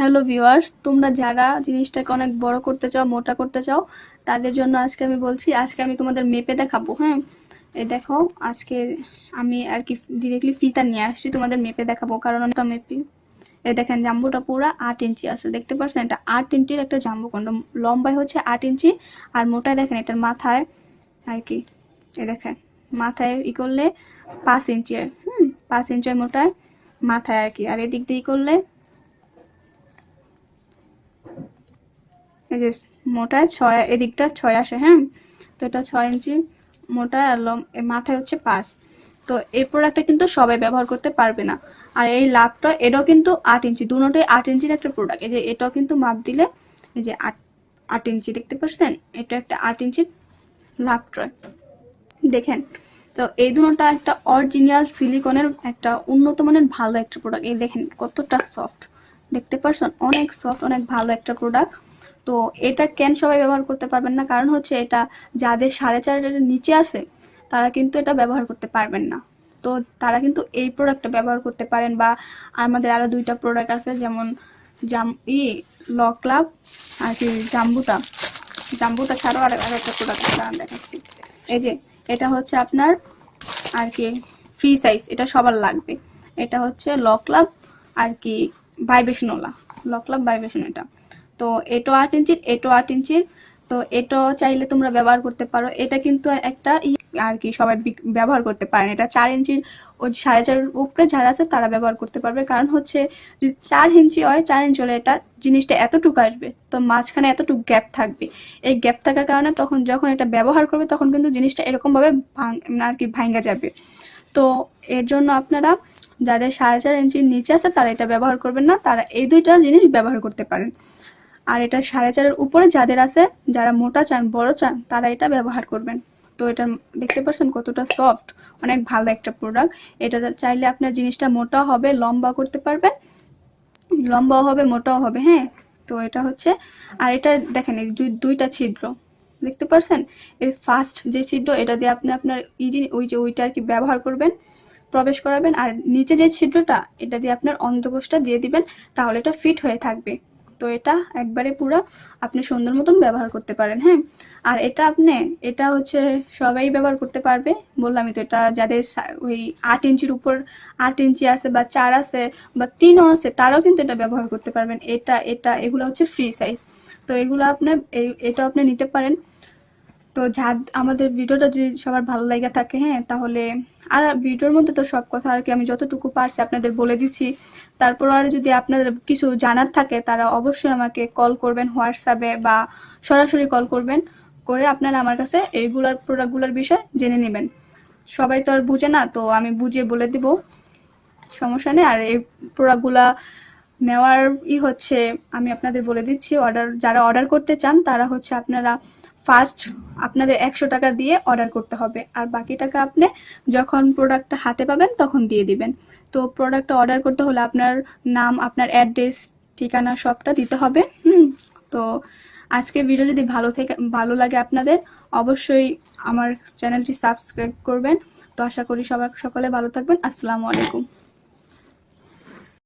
Hello viewers, তোমরা যারা জিনিসটাকে অনেক বড় করতে চাও, মোটা করতে চাও, তাদের জন্য আজকে আমি বলছি, আজকে আমি তোমাদের মেপে দেখাবো হ্যাঁ? এই দেখো, আজকে আমি আর কি ডিরেক্টলি ফিতা নিয়ে আসছি, তোমাদের মেপে দেখাবো, কারণ অনেকটা মেপি এই দেখেন, জাম্বুটা পুরো আট ইঞ্চি আছে, দেখতে পাচ্ছেন এটা আট ইঞ্চির একটা জাম্বু কন্ড লম্বায় হচ্ছে আট ইঞ্চি, আর মোটায় দেখেন, এটার মাথায় আর কি, এ দেখেন, মাথায় ই করলে পাঁচ ইঞ্চি, হুম? পাঁচ ইঞ্চি মোটায় মাথায় আর কি, আর এদিক দিয়ে করলে এই যে মোটায় ছয়, এদিকটা ছয় আসে হ্যাঁ? তো এটা ছয় ইঞ্চি মোটা আর লম মাথায় হচ্ছে পাঁচ। তো এই প্রোডাক্টটা কিন্তু সবাই ব্যবহার করতে পারবে না। আর এই লাভটা, এটাও কিন্তু আট ইঞ্চি দুটোই আট ইঞ্চির একটা প্রোডাক্ট এই যে এটাও কিন্তু মাপ দিলে, এই যে আট আট ইঞ্চি, দেখতে পাচ্ছেন? এটা একটা আট ইঞ্চির লাভ ট্রয় দেখেন, তো এই দুটোটা একটা অরিজিনাল সিলিকনের একটা উন্নত মানের ভালো একটা প্রোডাক্ট এই দেখেন কতটা সফট দেখতে পারছেন অনেক সফট অনেক ভালো একটা প্রোডাক্ট তো এটা কেন সবাই ব্যবহার করতে পারবেন না? কারণ হচ্ছে এটা যাদের সাড়ে চারের নিচে আছে, তারা কিন্তু এটা ব্যবহার করতে পারবেন না। তো তারা কিন্তু এই প্রোডাক্টটা ব্যবহার করতে পারেন বা আমাদের আরও দুইটা প্রোডাক্ট আছে, যেমন জাম, ই ল ক্লাব আর কি জাম্বুটা। জাম্বুটা ছাড়াও আর একটা প্রোডাক্ট দেখাচ্ছি। এই যে, এটা হচ্ছে আপনার আর কি ফ্রি সাইজ এটা সবার লাগবে। এটা হচ্ছে ল ক্লাব আর কি ভাইবেশনওয়ালা ল ক্লাব ভাইবেশন এটা তো এটো আট ইঞ্চির, এটো আট ইঞ্চির। তো এটো চাইলে তোমরা ব্যবহার করতে পারো। এটা কিন্তু একটা আর কি, সবাই ব্যবহার করতে পারেন এটা চার ইঞ্চির ও সাড়ে চারের উপরে যারা আছে তারা ব্যবহার করতে পারবে। কারণ হচ্ছে চার ইঞ্চি হয়, চার ইঞ্চি হলে এটা জিনিসটা এতটুকু আসবে, তো মাঝখানে এতটুকু গ্যাপ থাকবে। এই গ্যাপ থাকার কারণে তখন যখন এটা ব্যবহার করবে, তখন কিন্তু জিনিসটা এরকমভাবে ভাঙ- আর কি ভাঙ্গা যাবে। তো এর জন্য আপনারা যাদের সাড়ে চার ইঞ্চির নিচে আছে তারা এটা ব্যবহার করবেন না। তারা এই দুইটা জিনিস ব্যবহার করতে পারেন। আর এটা সাড়ে চারের উপরে যাদের আছে, যারা মোটা চান, বড় চান, তারা এটা ব্যবহার করবেন। তো এটা দেখতে পাচ্ছেন কতটা সফট অনেক ভালো একটা প্রোডাক্ট এটা চাইলে আপনার জিনিসটা মোটা হবে লম্বা করতে পারবেন। লম্বাও হবে, মোটাও হবে হ্যাঁ? তো এটা হচ্ছে, আর এটা দেখেন দুইটা ছিদ্র। দেখতে পাচ্ছেন এই ফার্স্ট যে ছিদ্র, এটা দিয়ে আপনি আপনার ইজি ওই যে ওইটা আর কি ব্যবহার করবেন, প্রবেশ করাবেন। আর নিচে যে ছিদ্রটা, এটা দিয়ে আপনার অন্তকোষটা দিয়ে দিবেন, তাহলে এটা ফিট হয়ে থাকবে। তো এটা একবারে পুরো আপনি সুন্দর মতন ব্যবহার করতে পারেন হ্যাঁ? আর এটা আপনি, এটা হচ্ছে সবাই ব্যবহার করতে পারবে। বললামই তো এটা যাদের ওই আট ইঞ্চির উপর আট ইঞ্চি আছে বা চার আছে বা তিনও আছে, তারাও কিন্তু এটা ব্যবহার করতে পারবেন। এটা এটা, এগুলো হচ্ছে ফ্রি সাইজ তো এগুলো আপনার এটা আপনি নিতে পারেন। তো যা আমাদের ভিডিওটা যদি সবার ভালো লাগে থাকে হ্যাঁ তাহলে আর ভিডিওর মধ্যে তো সব কথা আর কি আমি যতটুকু পারছি আপনাদের বলে দিচ্ছি। তারপর আর যদি আপনাদের কিছু জানার থাকে, তারা অবশ্যই আমাকে কল করবেন হোয়াটসঅ্যাপে বা সরাসরি কল করবেন করে আপনারা আমার কাছে এইগুলার প্রোডাক্টগুলোর বিষয় জেনে নেবেন। সবাই তো আর বুঝে না, তো আমি বুঝিয়ে বলে দিব। সমস্যা নেই, আর এই প্রোডাক্টগুলা নেওয়ার ই হচ্ছে, আমি আপনাদের বলে দিচ্ছি, অর্ডার, যারা অর্ডার করতে চান, তারা হচ্ছে আপনারা ফার্স্ট আপনাদের একশো টাকা দিয়ে অর্ডার করতে হবে। আর বাকি টাকা আপনি যখন প্রোডাক্টটা হাতে পাবেন, তখন দিয়ে দিবেন। তো প্রোডাক্টটা অর্ডার করতে হলে আপনার নাম, আপনার অ্যাড্রেস ঠিকানা সবটা দিতে হবে। হুম? তো আজকে ভিডিও যদি ভালো থেকে, ভালো লাগে আপনাদের, অবশ্যই আমার চ্যানেলটি সাবস্ক্রাইব করবেন। তো আশা করি সবাই, সকলে ভালো থাকবেন। আসসালামু আলাইকুম।